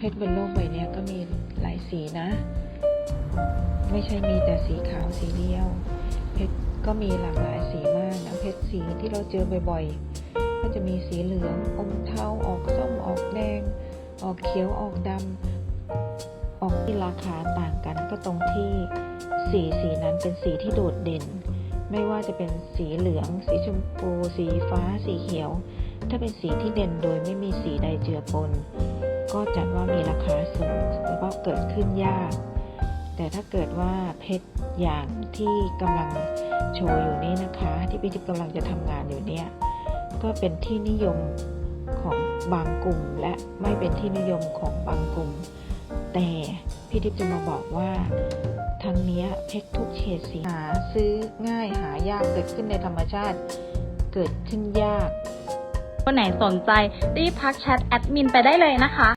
เพชรบนโลกใบนี้ก็มีหลายสีนะ ไม่ใช่มีแต่สีขาวสีเดียว เพชรก็มีหลากหลายสีมากนะเพชรสีที่เราเจอบ่อยๆ ก็จะมีสีเหลืองอมเทาออกส้มออกแดง ออกเขียวออกดำออกที่ราคาต่างกันก็ตรงที่สีสีนั้นเป็นสีที่โดดเด่น ไม่ว่าจะเป็นสีเหลือง สีชมพู สีฟ้า สีเขียว ถ้าเป็นสีที่เด่นโดยไม่มีสีใดเจือปน ก็จัดว่ามีราคาสูงแล้วก็เกิดขึ้นยาก แต่ถ้าเกิดว่าเพชรอย่างที่กำลังโชว์อยู่นี้นะคะ ที่พี่ทิพย์กำลังจะทำงานอยู่เนี่ยก็เป็นที่นิยมของบางกลุ่ม และไม่เป็นที่นิยมของบางกลุ่ม แต่พี่ทิพย์จะมาบอกว่าทั้งนี้เพชรทุกเฉดสีหาซื้อง่ายหายากเกิดขึ้นในธรรมชาติเกิดขึ้นยากคนไหนสนใจรีบทักแชทแอดมินไปได้เลยนะคะ